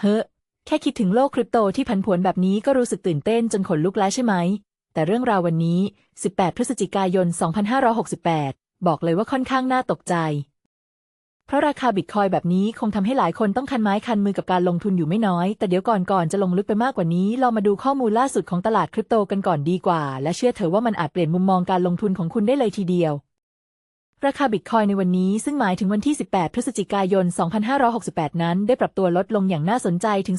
เฮ้อแค่คิดถึงโลกคริปโตที่ผันผวนแบบนี้ก็รู้สึกตื่นเต้นจนขนลุกแล้วใช่ไหม แต่เรื่องราววันนี้ 18 พฤศจิกายน 2568 บอกเลยว่าค่อนข้างน่าตกใจ เพราะราคาบิตคอยแบบนี้คงทำให้หลายคนต้องคันไม้คันมือกับการลงทุนอยู่ไม่น้อย แต่เดี๋ยวก่อนก่อนจะลงลึกไปมากกว่านี้ เรามาดูข้อมูลล่าสุดของตลาดคริปโตกันก่อนดีกว่า และเชื่อเถอะว่ามันอาจเปลี่ยนมุมมองการลงทุนของคุณได้เลยทีเดียว ราคาบิตคอยในวันนี้ซึ่งหมายถึงวันที่ 18 พฤศจิกายน 2568 นั้น ได้ปรับตัวลดลงอย่างน่าสนใจถึง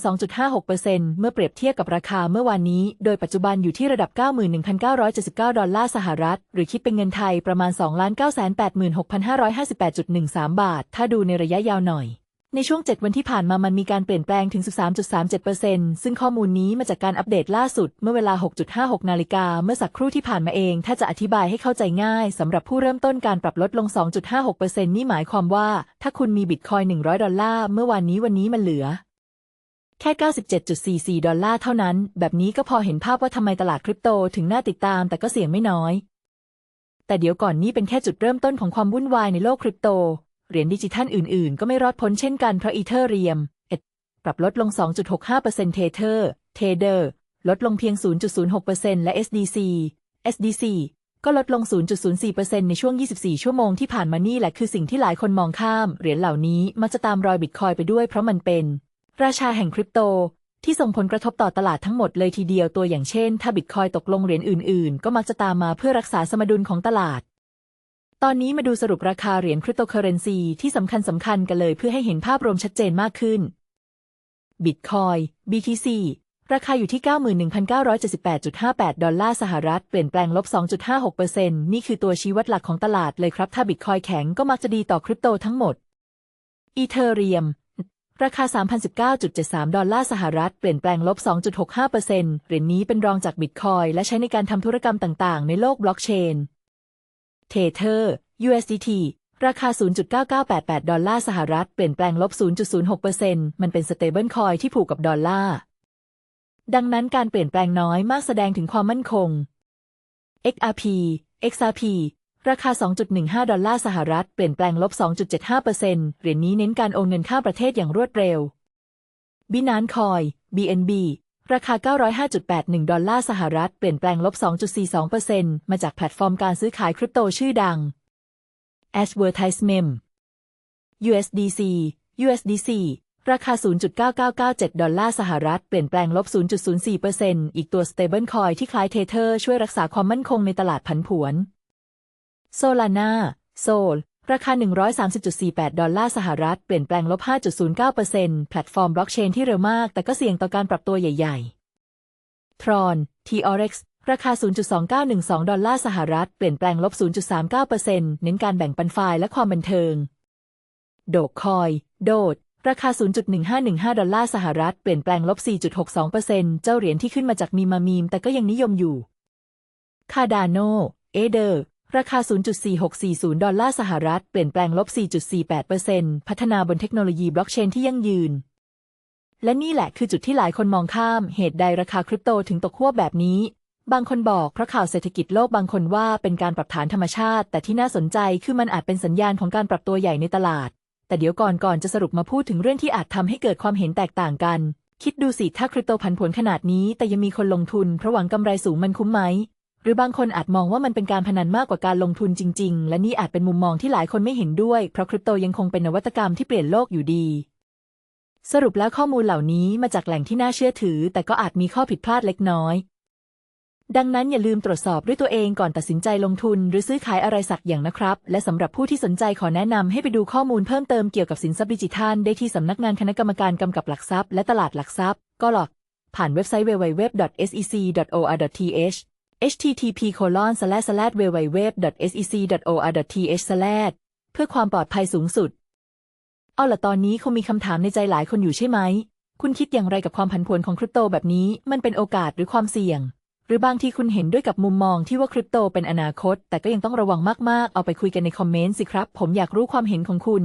2.56%เมื่อเปรียบเทียบกับราคาเมื่อวานนี้ โดยปัจจุบันอยู่ที่ระดับ 91,979 ดอลลาร์สหรัฐ หรือคิดเป็นเงินไทยประมาณ 2,986,558.13 บาท ถ้าดูในระยะยาวหน่อย ในช่วง 7 วันที่ผ่านมามันมีการเปลี่ยนแปลงถึง 13.37%ซึ่งข้อมูลนี้มาจากการอัปเดตล่าสุดเมื่อเวลา 6.56 นาฬิกาเมื่อสักครู่ที่ผ่านมาเอง ถ้าจะอธิบายให้เข้าใจง่ายสำหรับผู้เริ่มต้นการปรับลดลง 2.56%นี่หมายความว่า ถ้าคุณมีบิตคอย 100 ดอลลาร์เมื่อวานนี้วันนี้มันเหลือ แค่ 97.44 ดอลลาร์เท่านั้น แบบนี้ก็พอเห็นภาพว่าทำไมตลาดคริปโตถึงน่าติดตาม แต่ก็เสี่ยงไม่น้อยแต่เดี๋ยวก่อนนี้เป็นแค่จุดเริ่มต้นของความวุ่นวายในโลกคริปโต เหรียญดิจิทัลอื่นๆ ก็ไม่รอดพ้นเช่นกันเพราะอีเทเรียมเอ็ดปรับลดลง 2.65%เทเทอร์เทเดอร์ ลดลงเพียง 0.06%และ SDC SDC ก็ลดลง 0.04%ในช่วง 24 ชั่วโมงที่ผ่านมานี่แหละคือสิ่งที่หลายคนมองข้าม เหรียญเหล่านี้มักจะตามรอยบิตคอยไปด้วยเพราะมันเป็น ราชาแห่งคริปโต ที่ส่งผลกระทบต่อตลาดทั้งหมดเลยทีเดียวตัวอย่างเช่น ถ้าบิตคอยตกลงเหรียญอื่นๆ ก็มักจะตามมาเพื่อรักษาสมดุลของตลาด ตอนนี้มาดูสรุปราคาเหรียญคริปโตเคอเรนซีที่สำคัญสำคัญกันเลยเพื่อให้เห็นภาพรวมชัดเจนมากขึ้นบิตคอย BTC ราคาอยู่ที่ 91,978.58 ดอลลาร์สหรัฐ เปลี่ยนแปลงลบ 2.56%นี่คือตัวชี้วัดหลักของตลาดเลยครับ ถ้าบิตคอยแข็งก็มักจะดีต่อคริปโตทั้งหมด อีเธอเรียม ราคา 3,019.73 ดอลลาร์สหรัฐ เปลี่ยนแปลงลบ 2.65%เหรียญนี้เป็นรองจากบิตคอยและใช้ในการทำธุรกรรมต่าง ๆ ในโลกบล็อกเชน เทเทอร์ USDT ราคา 0.9988 ดอลลาร์สหรัฐ เปลี่ยนแปลงลบ 0.06%มันเป็นสเตเบิลคอยที่ผูกกับดอลลาร์ ดังนั้นการเปลี่ยนแปลงน้อยมากแสดงถึงความมั่นคง XRP XRP ราคา 2.15 ดอลลาร์สหรัฐ เปลี่ยนแปลงลบ 2.75%เหรียญนี้เน้นการโอนเงินข้ามประเทศอย่างรวดเร็ว Binance Coin BNB ราคา 905.81 ดอลลาร์สหรัฐ เปลี่ยนแปลงลบ 2.42%มาจากแพลตฟอร์มการซื้อขายคริปโตชื่อดัง Advertisement USDC USDC ราคา 0.9997 ดอลลาร์สหรัฐ เปลี่ยนแปลงลบ 0.04%อีกตัว stablecoin ที่คล้ายเทเทอร์ช่วยรักษาความมั่นคงในตลาดผันผวน Solana Sol ราคา 130.48 ดอลลาร์สหรัฐ เปลี่ยนแปลงลบ 5.09%แพลตฟอร์มบล็อกเชนที่เร็วมาก แต่ก็เสี่ยงต่อการปรับตัวใหญ่ ๆ Tron TRX ราคา 0.2912 ดอลลาร์สหรัฐ เปลี่ยนแปลงลบ 0.39%เน้นการแบ่งปันไฟล์และความบันเทิง โดกคอย โดด ราคา 0.1515 ดอลลาร์สหรัฐ เปลี่ยนแปลงลบ 4.62%เจ้าเหรียญที่ขึ้นมาจากมีมามีม แต่ก็ยังนิยมอยู่ คาดาโน เอเดอร์ ราคา 0.4640 ดอลลาร์สหรัฐ เปลี่ยนแปลงลบ 4.48%พัฒนาบนเทคโนโลยีบล็อกเชนที่ยั่งยืน และนี่แหละคือจุดที่หลายคนมองข้าม เหตุใดราคาคริปโตถึงตกขั้วแบบนี้ บางคนบอกเพราะข่าวเศรษฐกิจโลกบางคนว่าเป็นการปรับฐานธรรมชาติ แต่ที่น่าสนใจคือมันอาจเป็นสัญญาณของการปรับตัวใหญ่ในตลาด แต่เดี๋ยวก่อนก่อนจะสรุปมาพูดถึงเรื่องที่อาจทำให้เกิดความเห็นแตกต่างกัน คิดดูสิถ้าคริปโตผันผวนขนาดนี้ แต่ยังมีคนลงทุนเพราะหวังกำไรสูงมันคุ้มไหม หรือบางคนอาจมองว่ามันเป็นการพนันมากกว่าการลงทุนจริง ๆ และนี่อาจเป็นมุมมองที่หลายคนไม่เห็นด้วย เพราะคริปโตยังคงเป็นนวัตกรรมที่เปลี่ยนโลกอยู่ดี สรุปแล้วข้อมูลเหล่านี้มาจากแหล่งที่น่าเชื่อถือ แต่ก็อาจมีข้อผิดพลาดเล็กน้อย ดังนั้นอย่าลืมตรวจสอบด้วยตัวเองก่อนตัดสินใจลงทุน หรือซื้อขายอะไรสักอย่างนะครับ และสำหรับผู้ที่สนใจขอแนะนำให้ไปดูข้อมูลเพิ่มเติมเกี่ยวกับสินทรัพย์ดิจิทัลได้ที่สำนักงานคณะกรรมการกำกับหลักทรัพย์และตลาดหลักทรัพย์ก็หลอกผ่านเว็บไซต์ www.sec.or.th http colon slash slash www.sec.or.th slash เพื่อความปลอดภัยสูงสุด เอาล่ะตอนนี้คงมีคำถามในใจหลายคนอยู่ใช่ไหม คุณคิดอย่างไรกับความผันผวนของคริปโตแบบนี้ มันเป็นโอกาสหรือความเสี่ยง หรือบางทีคุณเห็นด้วยกับมุมมองที่ว่าคริปโตเป็นอนาคต แต่ก็ยังต้องระวังมากๆ เอาไปคุยกันในคอมเมนต์สิครับ ผมอยากรู้ความเห็นของคุณ